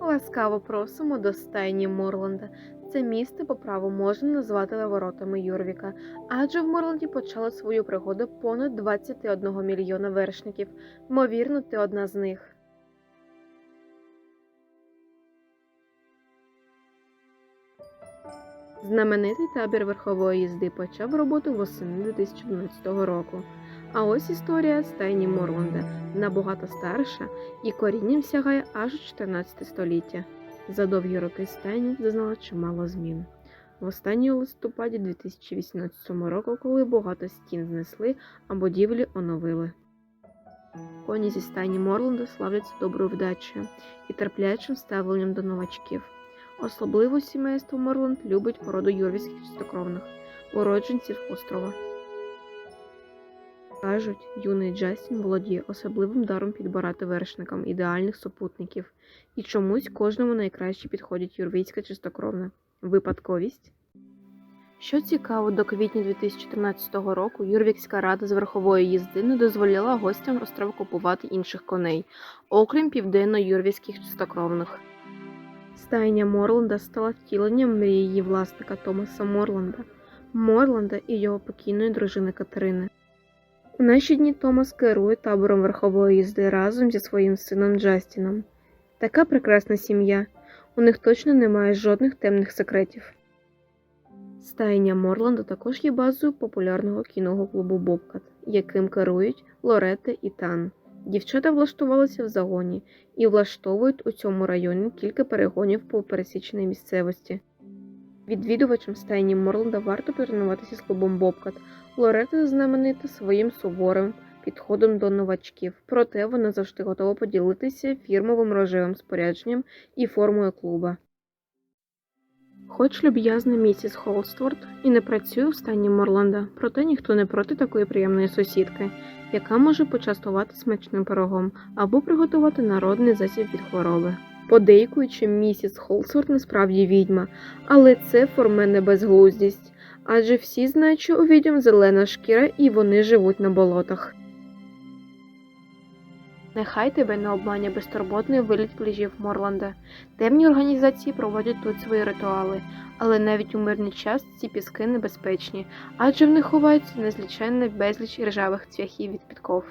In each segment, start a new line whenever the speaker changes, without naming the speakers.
Ласкаво просимо до стайні Морланда. Це місце по праву можна назвати воротами Юрвіка, адже в Морланді почали свою пригоду понад 21 мільйона вершників. Ймовірно, ти одна з них. Знаменитий табір верхової їзди почав роботу восени 2012 року. А ось історія стайні Морланда набагато старша і корінням сягає аж у 14 століття. За довгі роки стайні зазнала чимало змін. В останній листопаді 2018 року, коли багато стін знесли, а будівлі оновили. Коні зі стайні Морланда славляться доброю вдачею і терплячим ставленням до новачків. Особливо сімейство Морланд любить породу юрвійських чистокровних, уродженців острова. Кажуть, юний Джастін володіє особливим даром підбирати вершникам ідеальних супутників, і чомусь кожному найкраще підходить юрвійська чистокровна. Випадковість? Що цікаво, до квітня 2014 року Юрвікська рада з верхової їзди не дозволяла гостям острова купувати інших коней, окрім південно-юрвійських чистокровних. Стайня Морланда стала втіленням мрії її власника Томаса Морланда, Морланда і його покійної дружини Катерини. У наші дні Томас керує табором верхової їзди разом зі своїм сином Джастіном. Така прекрасна сім'я. У них точно немає жодних темних секретів. Стайня Морланда також є базою популярного кіного клубу Бобкат, яким керують Лоретта і Тан. Дівчата влаштувалися в загоні і влаштовують у цьому районі кілька перегонів по пересіченій місцевості. Відвідувачам стайні Морланда варто потренуватися з клубом Бобкат. Лорета знаменита своїм суворим підходом до новачків, проте вона завжди готова поділитися фірмовим рожевим спорядженням і формою клуба. Хоч люб'язна місіс Холстворд і не працює в стані Морланда, проте ніхто не проти такої приємної сусідки, яка може почастувати смачним пирогом або приготувати народний засіб від хвороби. Подейкуючи, місіс Холсворд насправді відьма, але це форменна безглуздість, адже всі знають, що у відьом зелена шкіра і вони живуть на болотах. Нехай тебе не обманя безтурботний виліт пліжів Морланда. Темні організації проводять тут свої ритуали, але навіть у мирний час ці піски небезпечні, адже в них ховається незліченна безліч ржавих цвяхів від підков.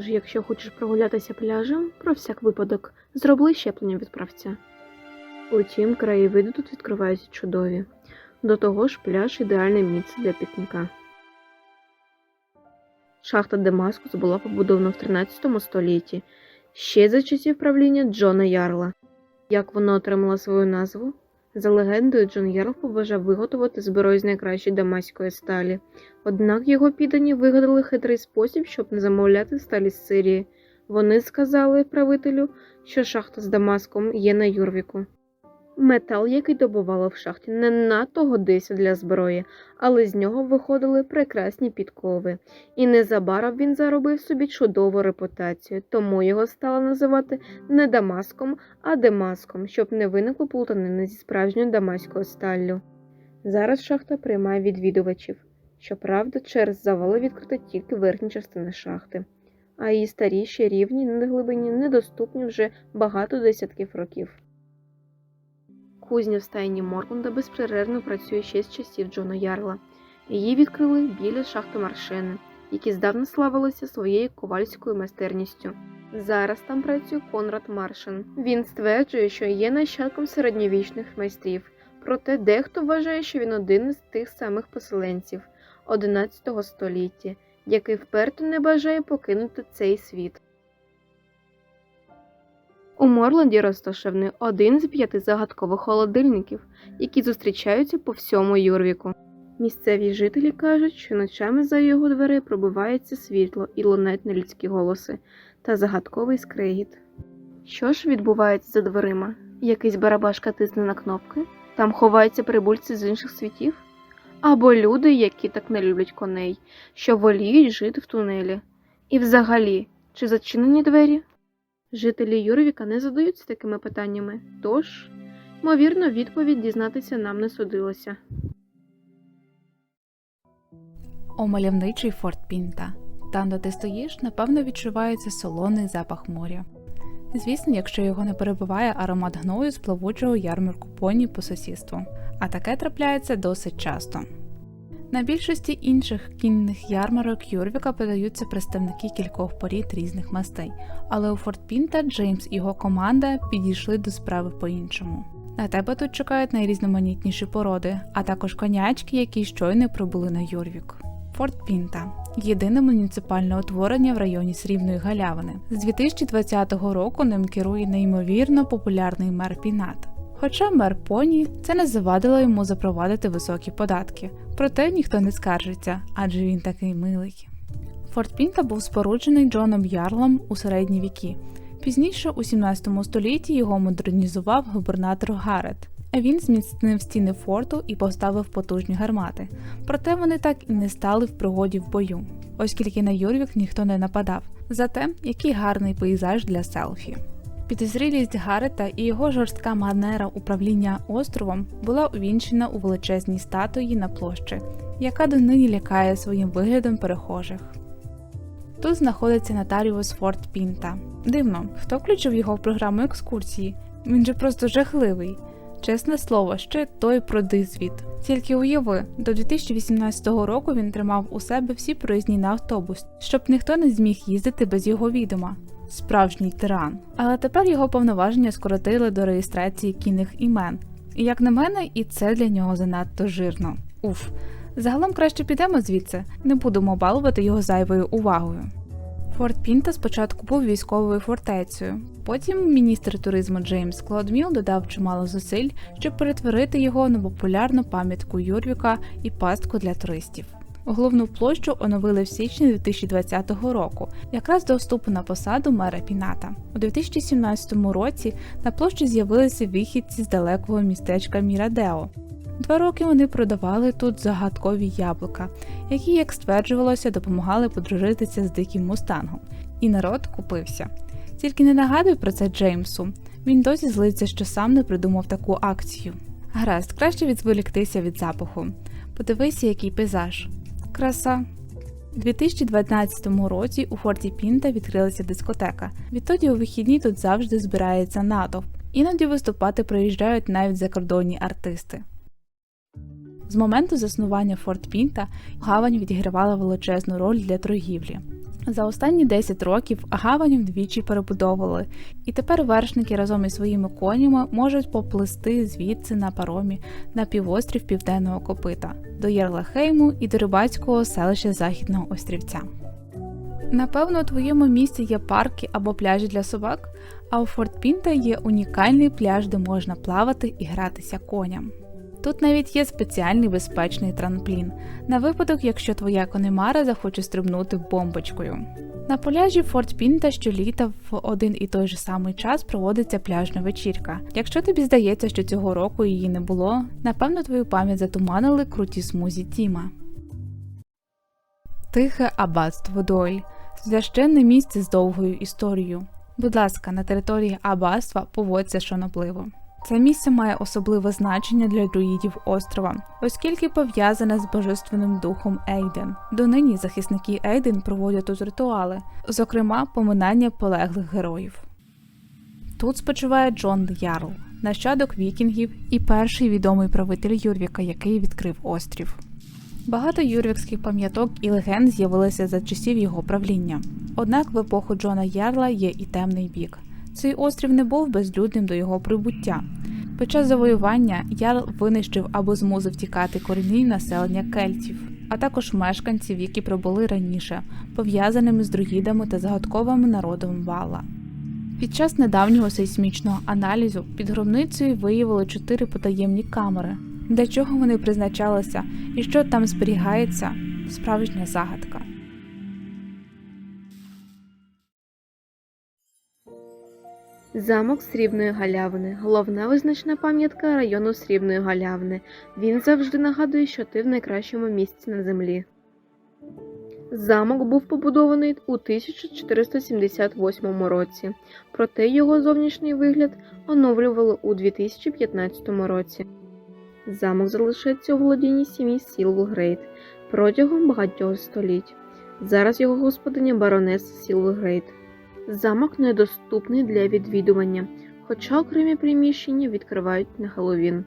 Тож, якщо хочеш прогулятися пляжем, про всяк випадок, зроби щеплення від правця. Утім, краєвиди тут відкриваються чудові. До того ж, пляж ідеальне місце для пікніка. Шахта Демаскус була побудована в 13 столітті, ще за часів правління Джона Ярла. Як вона отримала свою назву? За легендою, Джон Ярл побажав виготовити зброю з найкращої дамаської сталі. Однак його піддані вигадали хитрий спосіб, щоб не замовляти сталі з Сирії. Вони сказали правителю, що шахта з Дамаском є на Юрвіку. Метал, який добували в шахті, не надто годився для зброї, але з нього виходили прекрасні підкови, і незабаром він заробив собі чудову репутацію, тому його стали називати не Дамаском, а Демаском, щоб не виникло плутанини зі справжньою дамаською сталлю. Зараз шахта приймає відвідувачів. Щоправда, через завали відкрита тільки верхня частина шахти, а її старіші рівні на глибині недоступні вже багато десятків років. Кузня в стайні Моркланда безперервно працює ще з часів Джона Ярла. Її відкрили біля шахти Маршини, які здавна славилися своєю ковальською майстерністю. Зараз там працює Конрад Маршин. Він стверджує, що є нащадком середньовічних майстрів, проте дехто вважає, що він один із тих самих поселенців 11 століття, який вперто не бажає покинути цей світ. У Морланді розташований один з п'яти загадкових холодильників, які зустрічаються по всьому Юрвіку. Місцеві жителі кажуть, що ночами за його дверей пробивається світло і лунають нелюдські голоси та загадковий скрегіт. Що ж відбувається за дверима? Якийсь барабашка тисне на кнопки? Там ховаються прибульці з інших світів? Або люди, які так не люблять коней, що воліють жити в тунелі. І взагалі, чи зачинені двері? Жителі Юрвіка не задаються такими питаннями, тож, ймовірно, відповідь дізнатися нам не судилося.
О мальовничий форт Пінта. Там, де ти стоїш, напевно, відчувається солоний запах моря. Звісно, якщо його не перебиває аромат гною з плавучого ярмарку поні по сусідству, а таке трапляється досить часто. На більшості інших кінних ярмарок Юрвіка подаються представники кількох порід різних мастей, але у Форт Пінта Джеймс і його команда підійшли до справи по-іншому. На тебе тут чекають найрізноманітніші породи, а також конячки, які щойно прибули на Юрвік. Форт Пінта єдине муніципальне утворення в районі Срібної Галявини. З 2020 року ним керує неймовірно популярний мер Пінат. Хоча мер Поні це не завадило йому запровадити високі податки, проте ніхто не скаржиться, адже він такий милий. Форт Пінта був споруджений Джоном Ярлом у середні віки. Пізніше, у 17 столітті, його модернізував губернатор Гарет. Він зміцнив стіни форту і поставив потужні гармати. Проте вони так і не стали в пригоді в бою, оскільки на Юрвік ніхто не нападав. Зате який гарний пейзаж для селфі. Підозрілість Гарета і його жорстка манера управління островом була увінчена у величезній статуї на площі, яка донині лякає своїм виглядом перехожих. Тут знаходиться нотаріус Форт Пінта. Дивно, хто включив його в програму екскурсії? Він же просто жахливий. Чесне слово, ще той продизвіт. Тільки уяви, до 2018 року він тримав у себе всі проїзні на автобус, щоб ніхто не зміг їздити без його відома. Справжній тиран. Але тепер його повноваження скоротили до реєстрації кінних імен. І як на мене, і це для нього занадто жирно. Уф. Загалом краще підемо звідси, не будемо балувати його зайвою увагою. Форт Пінта спочатку був військовою фортецею. Потім міністр туризму Джеймс Клод Міл додав чимало зусиль, щоб перетворити його на популярну пам'ятку Юрвіка і пастку для туристів. Головну площу оновили в січні 2020 року, якраз до вступу на посаду мера Піната. У 2017 році на площі з'явилися вихідці з далекого містечка Мірадео. Два роки вони продавали тут загадкові яблука, які, як стверджувалося, допомагали подружитися з диким мустангом. І народ купився. Тільки не нагадуй про це Джеймсу. Він досі злиться, що сам не придумав таку акцію. Гаразд, краще відволіктися від запаху. Подивися, який пейзаж. Краса. У 2012 році у Форті Пінта відкрилася дискотека. Відтоді у вихідні тут завжди збирається натовп. Іноді виступати приїжджають навіть закордонні артисти. З моменту заснування Форт Пінта гавань відігравала величезну роль для торгівлі. За останні 10 років гавань вдвічі перебудовували, і тепер вершники разом із своїми конями можуть поплисти звідси на паромі на півострів Південного Копита до Єрлахейму і до рибацького селища Західного Острівця. Напевно, у твоєму місті є парки або пляжі для собак, а у Форт Пінта є унікальний пляж, де можна плавати і гратися коням. Тут навіть є спеціальний безпечний трамплін на випадок, якщо твоя конемара захоче стрибнути бомбочкою. На пляжі Форт Пінта щоліта в один і той же самий час проводиться пляжна вечірка. Якщо тобі здається, що цього року її не було, напевно твою пам'ять затуманили круті смузі Тіма. Тихе аббатство Дойль священне місце з довгою історією. Будь ласка, на території аббатства поводься шанобливо. Це місце має особливе значення для друїдів острова, оскільки пов'язане з божественним духом Ейден. Донині захисники Ейден проводять тут ритуали, зокрема поминання полеглих героїв. Тут спочиває Джон Ярл, нащадок вікінгів і перший відомий правитель Юрвіка, який відкрив острів. Багато юрвікських пам'яток і легенд з'явилися за часів його правління. Однак в епоху Джона Ярла є і темний бік. Цей острів не був безлюдним до його прибуття. Під час завоювання Ярл винищив або змусив тікати корінні населення кельтів, а також мешканців, які прибули раніше, пов'язаними з друїдами та загадковим народом Вала. Під час недавнього сейсмічного аналізу під гробницею виявили чотири потаємні камери. Для чого вони призначалися і що там зберігається справжня загадка.
Замок Срібної Галявини головна визначна пам'ятка району Срібної Галявини. Він завжди нагадує, що ти в найкращому місці на землі. Замок був побудований у 1478 році, проте його зовнішній вигляд оновлювали у 2015 році. Замок залишається у володінні сім'ї Сілвгрейт протягом багатьох століть. Зараз його господиня баронеса Сілвгрейт. Замок недоступний для відвідування, хоча окремі приміщення відкривають на Хеллоуін.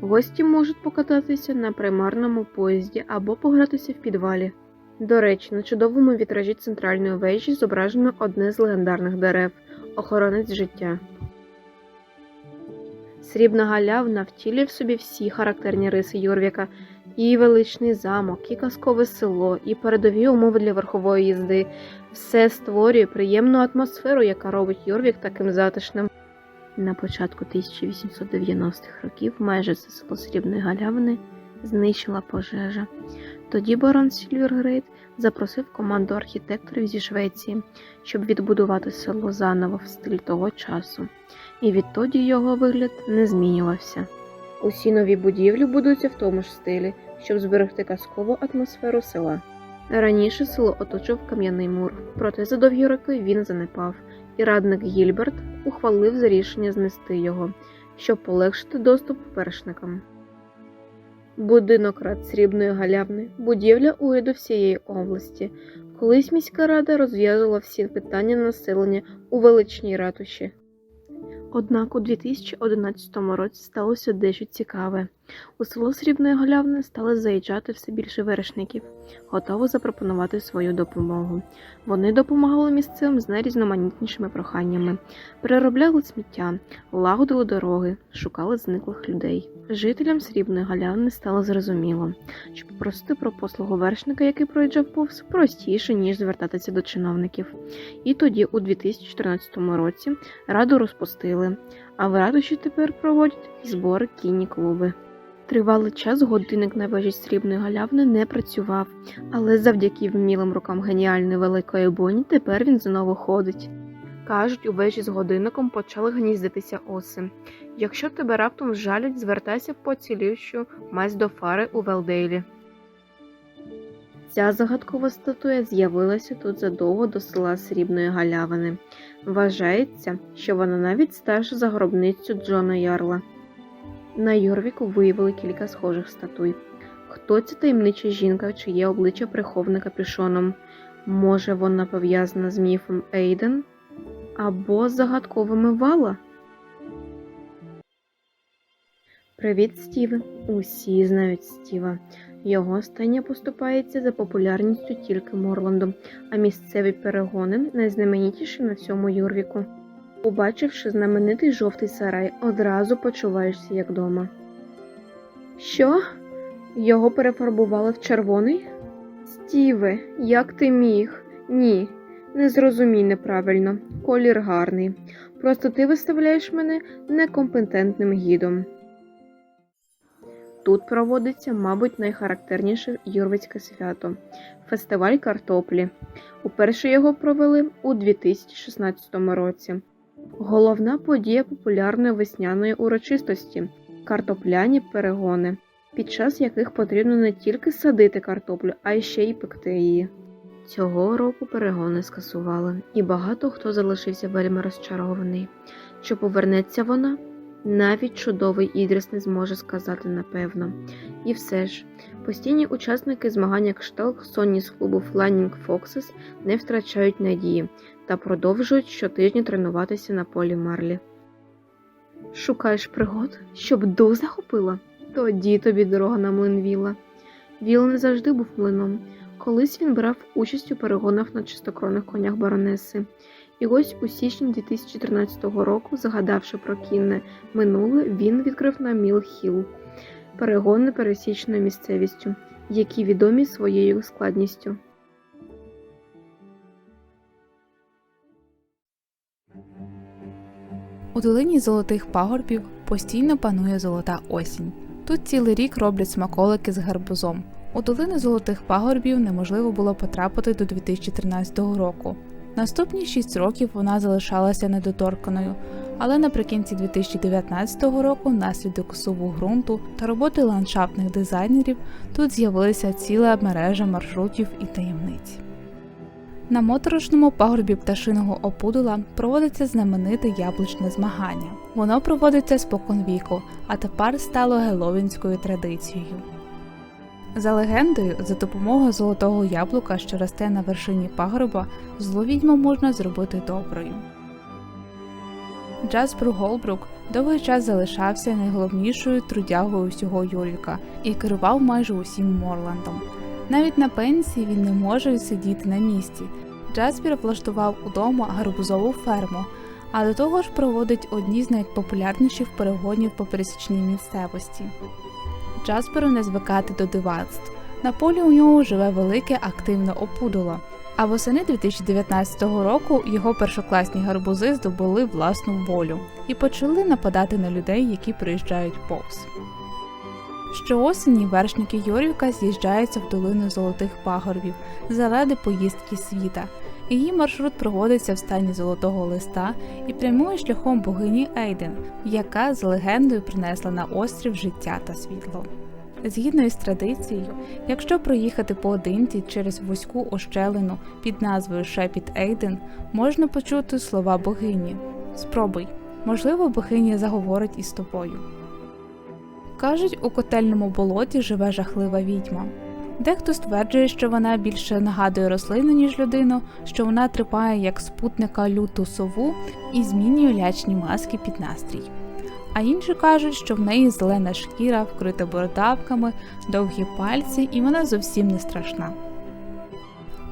Гості можуть покататися на примарному поїзді або погратися в підвалі. До речі, на чудовому вітражі центральної вежі зображено одне з легендарних дерев охоронець життя. Срібна галявна втілює в собі всі характерні риси Йорвіка, і величний замок, і казкове село, і передові умови для верхової їзди. Все створює приємну атмосферу, яка робить Йорвік таким затишним. На початку 1890-х років майже все село Срібної галявини знищила пожежа. Тоді барон Сільвергрейд запросив команду архітекторів зі Швеції, щоб відбудувати село заново в стиль того часу, і відтоді його вигляд не змінювався. Усі нові будівлі будуються в тому ж стилі, щоб зберегти казкову атмосферу села. Раніше село оточив кам'яний мур, проте за довгі роки він занепав, і радник Гільберт ухвалив за рішення знести його, щоб полегшити доступ вершникам. Будинок рад срібної галявни, будівля уряду всієї області. Колись міська рада розв'язувала всі питання населення у величній ратуші. Однак у 2011 році сталося дещо цікаве. У село Срібної Галявни стали заїжджати все більше вершників, готові запропонувати свою допомогу. Вони допомагали місцевим з найрізноманітнішими проханнями, переробляли сміття, лагодили дороги, шукали зниклих людей. Жителям Срібної Галявни стало зрозуміло, що попросити про послугу вершника, який проїжджав повз, простіше, ніж звертатися до чиновників. І тоді, у 2014 році, раду розпустили, а в ратуші тепер проводять збори кінні клуби. Тривалий час годинник на вежі срібної галявни не працював, але завдяки вмілим рукам геніальної великої боні тепер він знову ходить. Кажуть, у вежі з годинником почали гніздитися оси. Якщо тебе раптом вжалять, звертайся в поцілющу мазь до фари у Велдейлі. Ця загадкова статуя з'явилася тут задовго до села Срібної Галявини. Вважається, що вона навіть старша за гробницю Джона Ярла. На Йорвіку виявили кілька схожих статуй. Хто ця таємнича жінка, чиє обличчя приховане капюшоном? Може, вона пов'язана з міфом Ейден? Або з загадковими вала? Привіт, Стіве. Усі знають Стіва. Його стання поступається за популярністю тільки Морландом, а місцеві перегони найзнаменітіші на всьому Юрвіку. Побачивши знаменитий жовтий сарай, одразу почуваєшся як дома. Що? Його перефарбували в червоний? Стіве, як ти міг? Ні, не зрозумій неправильно. Колір гарний. Просто ти виставляєш мене некомпетентним гідом. Тут проводиться, мабуть, найхарактерніше юрвицьке свято фестиваль картоплі. Уперше його провели у 2016 році. Головна подія популярної весняної урочистості картопляні перегони, під час яких потрібно не тільки садити картоплю, а й ще й пекти її. Цього року перегони скасували, і багато хто залишився вельми розчарований. Чи повернеться вона? Навіть чудовий Ідрис не зможе сказати напевно. І все ж, постійні учасники змагання кшталт Соні з клубу Flying Foxes не втрачають надії та продовжують щотижня тренуватися на полі Марлі. Шукаєш пригод, щоб дух захопила? Тоді тобі дорога на млин Віла. Віл не завжди був млином. Колись він брав участь у перегонах на чистокровних конях баронеси. І ось у січні 2013 року, згадавши про кінне минуле, він відкрив на Міл Хіл перегони пересічною місцевістю, які відомі своєю складністю.
У долині золотих пагорбів постійно панує золота осінь. Тут цілий рік роблять смаколики з гарбузом. У долину золотих пагорбів неможливо було потрапити до 2013 року. Наступні 6 років вона залишалася недоторканою, але наприкінці 2019 року, внаслідок суву ґрунту та роботи ландшафтних дизайнерів, тут з'явилася ціла мережа маршрутів і таємниць. На моторошному пагорбі пташиного опудала проводиться знамените яблучне змагання. Воно проводиться споконвіку, а тепер стало геловінською традицією. За легендою, за допомогою золотого яблука, що росте на вершині пагорба, злу відьму можна зробити доброю. Джаспер Голбрук довгий час залишався найголовнішою трудягою всього Юрвіка і керував майже усім Морландом. Навіть на пенсії він не може сидіти на місці. Джаспер влаштував удома гарбузову ферму, а до того ж проводить одні з найпопулярніших перегонів по пересічній місцевості. Джасперу не звикати до дивацтв. На полі у нього живе велике активне опудоло. А восени 2019 року його першокласні гарбузи здобули власну волю і почали нападати на людей, які приїжджають повз. Щоосені вершники Йорвіка з'їжджаються в долину золотих пагорбів заради поїздки світа. Її маршрут проводиться в стані золотого листа і прямує шляхом богині Ейден, яка з легендою принесла на острів життя та світло. Згідно із традицією, якщо проїхати поодинці через вузьку ощелину під назвою Шепіт Ейден, можна почути слова богині. Спробуй, можливо, богиня заговорить із тобою. Кажуть, у котельному болоті живе жахлива відьма. Дехто стверджує, що вона більше нагадує рослину, ніж людину, що вона трипає як спутника люту сову і змінює лячні маски під настрій. А інші кажуть, що в неї зелена шкіра, вкрита бородавками, довгі пальці, і вона зовсім не страшна.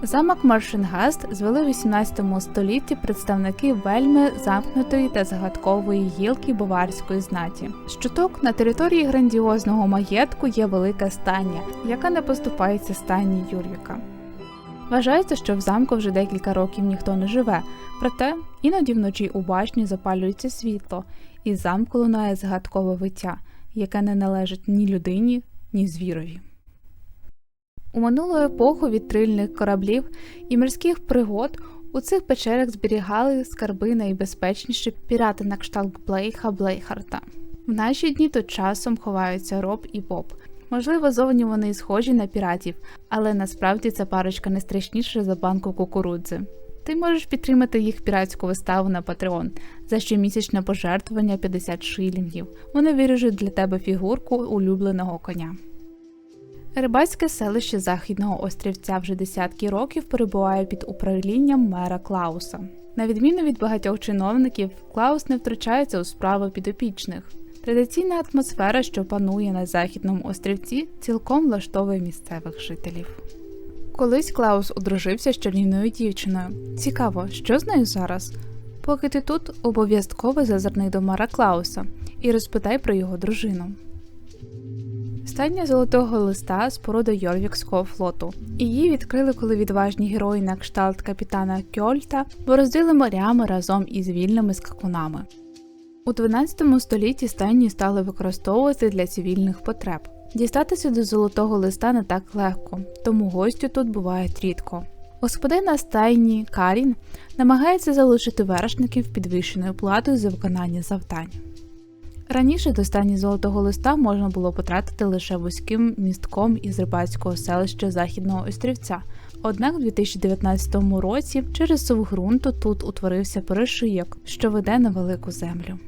Замок Маршенгаст звели в 18 столітті представники вельми замкнутої та загадкової гілки баварської знаті. Щоток на території грандіозного маєтку є велика стання, яка не поступається стані Юрвіка. Вважається, що в замку вже декілька років ніхто не живе, проте іноді вночі у башні запалюється світло, і замку лунає згадкове виття, яке не належить ні людині, ні звірові. У минулу епоху від трильних кораблів і морських пригод у цих печерах зберігали скарби найбезпечніші пірати на кшталт Блейха Блейхарта. В наші дні тут часом ховаються Роб і Боб. Можливо, зовні вони і схожі на піратів, але насправді ця парочка не страшніша за банку кукурудзи. Ти можеш підтримати їх піратську виставу на Patreon за щомісячне пожертвування 50 шилінгів. Вони виріжуть для тебе фігурку улюбленого коня. Рибацьке селище Західного острівця вже десятки років перебуває під управлінням мера Клауса. На відміну від багатьох чиновників, Клаус не втручається у справи підопічних. Традиційна атмосфера, що панує на західному острівці, цілком влаштовує місцевих жителів. Колись Клаус одружився з чарівною дівчиною. Цікаво, що з нею зараз? Поки ти тут, обов'язково зазирни до Мара Клауса і розпитай про його дружину. Стання золотого листа споруда Йорвікського флоту. Її відкрили, коли відважні герої на кшталт капітана Кьольта бороздили морями разом із вільними скакунами. У 12 столітті стайні стали використовувати для цивільних потреб. Дістатися до золотого листа не так легко, тому гостю тут бувають рідко. Господина стайні Карін намагається залишити вершників підвищеною платою за виконання завдань. Раніше достанні золотого листа можна було потратити лише вузьким містком із рибацького селища Західного острівця. Однак у 2019 році через сув ґрунту тут утворився перешиєк, що веде на велику землю.